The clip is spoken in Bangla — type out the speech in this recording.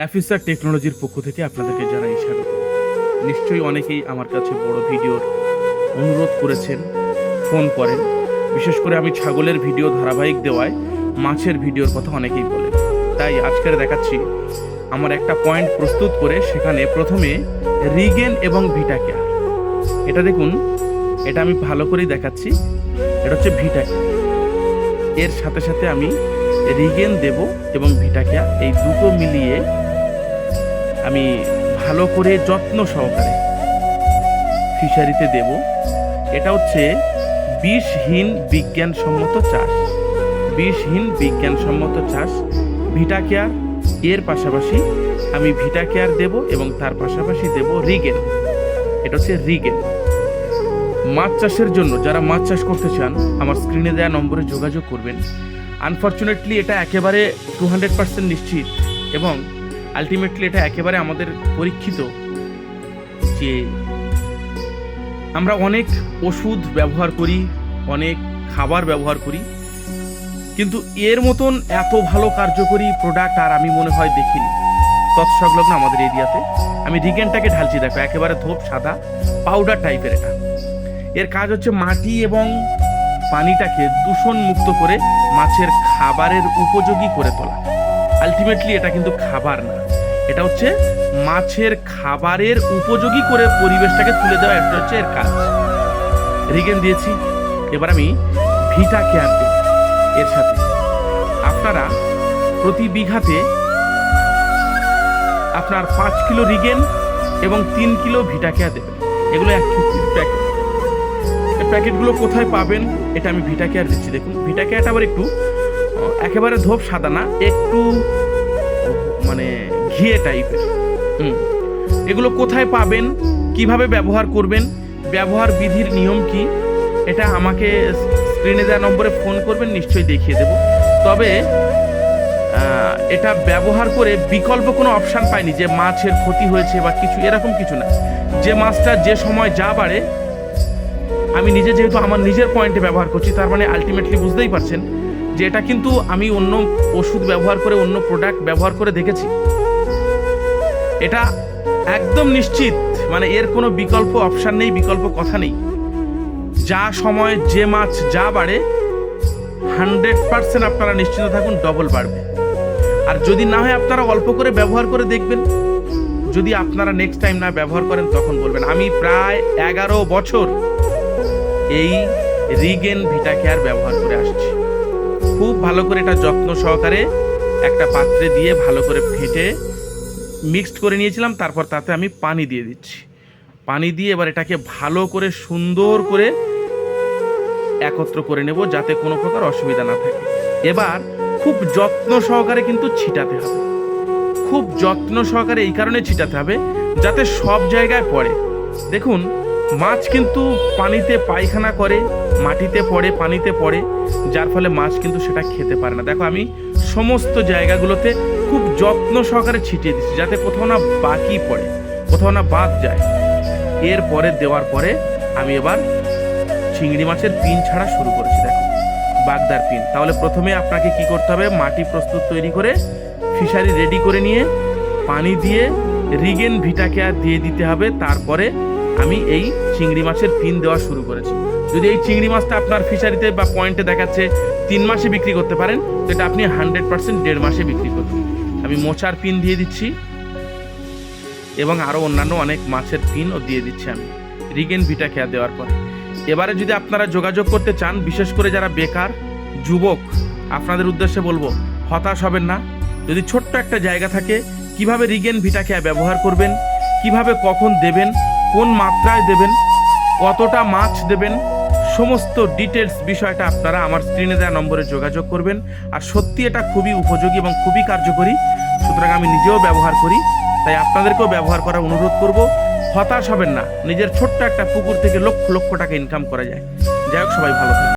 অ্যাফিসার টেকনোলজির পক্ষ থেকে আপনাদেরকে জানাই স্বাগত। নিশ্চয়ই অনেকেই আমার কাছে বড় ভিডিওর অনুরোধ করেছেন, ফোন করেন। বিশেষ করে আমি ছাগলের ভিডিও ধারাবাহিক দেওয়ায় মাছের ভিডিওর কথা অনেকেই বলেন। তাই আজকের দেখাচ্ছি আমার একটা পয়েন্ট প্রস্তুত করে, সেখানে প্রথমে রিগেন এবং ভিটা কেয়ার। এটা দেখুন, এটা আমি ভালো করেই দেখাচ্ছি। এটা হচ্ছে ভিটা কেয়ার। এর সাথে সাথে আমি রিগেন দেব এবং ভিটাকেয়া এই দুটো মিলিয়ে আমি ভালো করে যত্ন সহকারে ফিশারিতে দেব। এটা হচ্ছে বিষহীন বিজ্ঞানসম্মত চাষ। বিষহীন বিজ্ঞানসম্মত চাষ, ভিটা কেয়ার, এর পাশাপাশি আমি ভিটা কেয়ার দেব এবং তার পাশাপাশি দেব রিগেন এটা হচ্ছে রিগেন মাছ চাষের জন্য যারা মাছ চাষ করতে চান, আমার স্ক্রিনে দেওয়া নম্বরে যোগাযোগ করবেন। আনফর্চুনেটলি এটা একেবারে টু হান্ড্রেড পার্সেন্ট নিশ্চিত এবং আলটিমেটলি এটা একেবারে আমাদের পরীক্ষিত যে আমরা অনেক ওষুধ ব্যবহার করি, অনেক খাবার ব্যবহার করি, কিন্তু এর মতন এত ভালো কার্যকরী প্রোডাক্ট আর আমি মনে হয় দেখিনি। তৎসংলগ্ন আমাদের এরিয়াতে। আমি রিগেনটাকে ঢালছি, দেখো, একেবারে ধোপ, সাদা পাউডার টাইপের এটা। এর কাজ হচ্ছে মাটি এবং পানিটাকে দূষণ মুক্ত করে মাছের খাবারের উপযোগী করে তোলা। আলটিমেটলি এটা কিন্তু খাবার না। এটা হচ্ছে মাছের খাবারের উপযোগী করে পরিবেশটাকে তুলে দেওয়া এটা হচ্ছে এর কাজ। রিগেন দিয়েছি। এবার আমি ভিটা কেয়ার দেব এর সাথে। আপনারা প্রতি বিঘাতে আপনার পাঁচ কিলো রিগেন এবং তিন কিলো ভিটা কেয়ার দেবেন। এগুলো এক প্যাকেট প্যাকেটগুলো কোথায় পাবেন, এটা আমি ভিটা কেয়ার দিচ্ছি। দেখুন, ভিটা কেয়ারটা আবার একটু একেবারে ধোপ সাদা না একটু মানে ঘিয়ে টাইপের হুম। এগুলো কোথায় পাবেন? কীভাবে ব্যবহার করবেন? ব্যবহার বিধির নিয়ম কি? এটা আমাকে স্ক্রিনে দেওয়া নম্বরে ফোন করবেন নিশ্চয়ই দেখিয়ে দেব। তবে এটা ব্যবহার করে বিকল্প কোনো অপশান পাইনি যে মাছের ক্ষতি হয়েছে বা কিছু এরকম কিছু না। যে মাছটা যে সময় যা বাড়ে আমি নিজে যেহেতু আমার নিজের পয়েন্টে ব্যবহার করছি তার মানে আলটিমেটলি বুঝতেই পারছেন যে এটা কিন্তু আমি অন্য ওষুধ ব্যবহার করে, অন্য প্রোডাক্ট ব্যবহার করে দেখেছি। এটা একদম নিশ্চিত মানে এর কোনো বিকল্প অপশান নেই, বিকল্প কথা নেই। যা সময়, যে মাছ, যা বাড়ে হান্ড্রেড পার্সেন্ট আপনারা নিশ্চিন্ত থাকুন ডবল বাড়বে। আর যদি না হয় আপনারা অল্প করে ব্যবহার করে দেখবেন। যদি আপনারা নেক্সট টাইম না ব্যবহার করেন, তখন বলবেন, আমি প্রায় এগারো বছর এই রিগেন ভিটা কেয়ার ব্যবহার করে আসছি। খুব ভালো করে এটা যত্ন সহকারে একটা পাত্রে দিয়ে ভালো করে ফেটে মিক্সড করে নিয়েছিলাম, তারপর তাতে আমি পানি দিয়ে দিচ্ছি। পানি দিয়ে এবার এটাকে ভালো করে সুন্দর করে একত্র করে নেব যাতে কোনো প্রকার অসুবিধা না থাকে। এবার খুব যত্ন সহকারে কিন্তু ছিটাতে হবে। খুব যত্ন সহকারে এই কারণে ছিটাতে হবে যাতে সব জায়গায় পড়ে। দেখুন মাছ কিন্তু পানিতে পায়খানা করে, মাটিতে পড়ে, পানিতে পড়ে, যার ফলে মাছ কিন্তু সেটা খেতে পারে না। দেখো, আমি সমস্ত জায়গাগুলোতে খুব যত্ন সহকারে ছিটিয়ে দিচ্ছি, যাতে কোথাও না বাকি পড়ে, কোথাও না বাদ যায়। এরপরে দেওয়ার পরে আমি এবার চিংড়ি মাছের পিন ছাড়া শুরু করেছি, দেখো, বাগদার পিন। তাহলে প্রথমে আপনাকে কি করতে হবে, মাটি প্রস্তুত তৈরি করে ফিশারি রেডি করে নিয়ে, পানি দিয়ে, রিগেন ভিটাকে আর দিয়ে দিতে হবে, তারপরে আমি এই চিংড়ি মাছের পিন দেওয়া শুরু করেছি। যদি এই চিংড়ি মাছটা আপনার ফিশারিতে বা পয়েন্টে দেখাচ্ছে তিন মাসে বিক্রি করতে পারেন, সেটা আপনি হান্ড্রেড পার্সেন্ট দেড় মাসে বিক্রি করবেন। আমি মোচার পিন দিয়ে দিচ্ছি এবং আরও অন্যান্য অনেক মাছের পিনও দিয়ে দিচ্ছি আমি। রিগেন ভিটা খেয়া দেওয়ার পর। এবারে যদি আপনারা যোগাযোগ করতে চান, বিশেষ করে যারা বেকার, যুবক, আপনাদের উদ্দেশ্যে বলব, হতাশ হবেন না। যদি ছোট্ট একটা জায়গা থাকে, কীভাবে রিগেন ভিটা খেয়া ব্যবহার করবেন, কীভাবে কখন দেবেন কোন মাত্রায় দেবেন, কতটা মাছ দেবেন, সমস্ত ডিটেলস বিষয়টা আপনারা আমার স্ক্রিনে দেওয়া নম্বরে যোগাযোগ করবেন। আর সত্যি এটা খুবই উপযোগী এবং খুবই কার্যকরী, সুতরাং আমি নিজেও ব্যবহার করি, তাই আপনাদেরকেও ব্যবহার করার অনুরোধ করব। হতাশ হবেন না, নিজের ছোট্ট একটা পুকুর থেকে লক্ষ লক্ষ টাকা ইনকাম করা যায়। যাই হোক, সবাই ভালো থাকবেন।